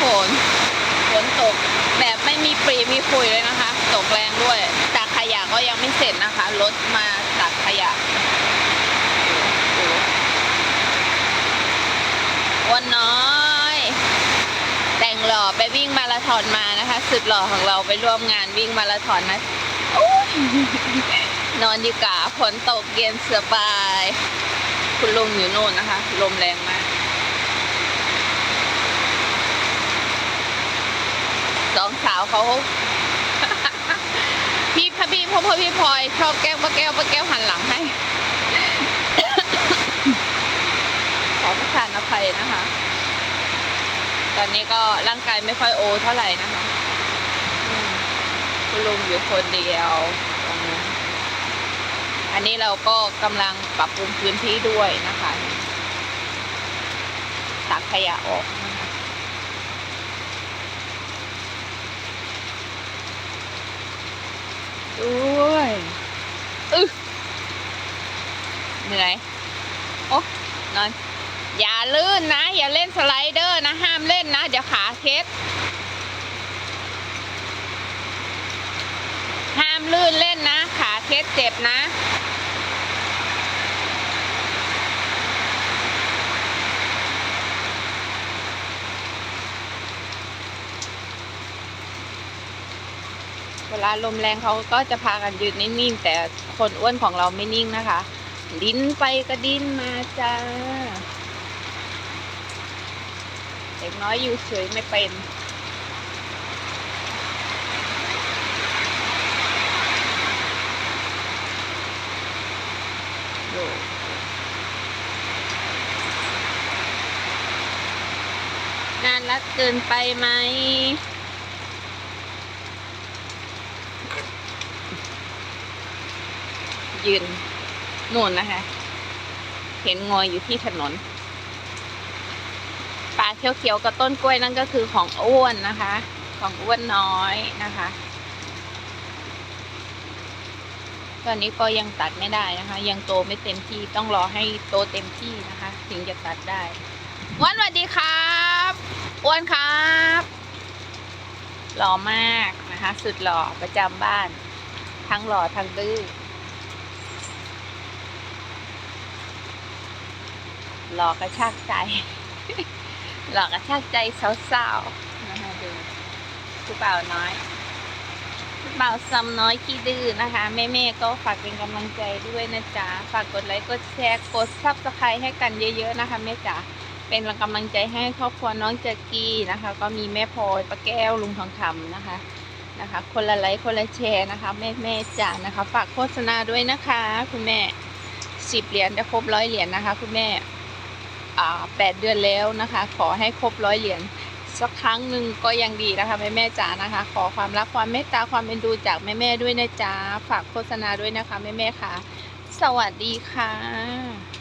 ฝนฝนตกแบบไม่มีปรีมีคุยเลยนะคะ ตกแรงด้วยตักขยะก็ยังไม่เสร็จนะคะรถมาตักขยะวันน้อย แต่งหล่อไปวิ่งมาราธอนมานะคะ สุดหล่อของเราไปร่วมงานวิ่งมาราธอนนะนอนดีกว่าฝนตกเย็นเสืบาย คุณลุงอยู่โน่นนะคะ ลมแรงมากาวเขาพี่พพี่พ่อพ่อพี่พลอยชอบแก้วป้าแก้วป้าแก้วหันหลังให้ ขอประทานอภัยนะคะ ตอนนี้ก็ร่างกายไม่ค่อยโอเท่าไหร่นะคะคุณลุงอยู่คนเดียวตรงนี้อันนี้เราก็กำลังปรับปรุงพื้นที่ด้วยนะคะ ตักขยะออกนะคะด้วยอึ เหนื่อยโอ้นอนอย่าลื่นนะ อย่าเล่นสไลเดอร์นะ ห้ามเล่นนะเดี๋ยวขาเคล็ดห้ามลื่นเล่นนะ ขาเคล็ดเจ็บนะเวลาลมแรงเขาก็จะพากันยืนนิ่งๆ แต่คนอ้วนของเราไม่นิ่งนะคะ ดิ้นไปก็ดิ้นมาจ้าเด็กน้อยอยู่เฉยไม่เป็นดูน่ารักเกินไปไหมยืน นู่นนะคะ เห็นงอยอยู่ที่ถนนป่าเขียวๆกับต้นกล้วยนั่นก็คือของอ้วนนะคะ ของอ้วนน้อยนะคะ ตอนนี้ก็ยังตัดไม่ได้นะคะ ยังโตไม่เต็มที่ต้องรอให้โตเต็มที่นะคะ ถึงจะตัดได้อ้วนสวัสดีครับอ้วนครับหล่อมากนะคะ สุดหล่อประจำบ้าน ทั้งหล่อทั้งดื้อ หลอกกระชากใจ หลอกกระชากใจสาวๆนะคะดูผู้เป่าน้อยผู้เป่าซ้ำน้อยขี้ดื้อนะคะ แม่ๆก็ฝากเป็นกำลังใจด้วยนะจ๊ะ ฝากกดไลค์กดแชร์กดซับสไครต์ให้กันเยอะๆนะคะแม่จ๋าเป็นกำลังใจให้ครอบครัวน้องแจ็กกี้นะคะ ก็มีแม่พลอยป้าแก้วลุงทองคำนะคะนะคะ คนละไลค์คนละแชร์นะคะแม่แม่จ๋านะคะ ฝากโฆษณาด้วยนะคะ คุณแม่สิบเหรียญจะครบร้อยเหรียญนะคะ คุณแม่ แปดเดือนแล้วนะคะ ขอให้ครบร้อยเหรียญสักครั้งหนึ่งก็ยังดีนะคะแม่แม่จ๋านะคะ ขอความรักความเมตตาความเป็นดูจากแม่แม่ด้วยนะจ๊ะฝากโฆษณาด้วยนะคะแม่แม่ค่ะ สวัสดีค่ะ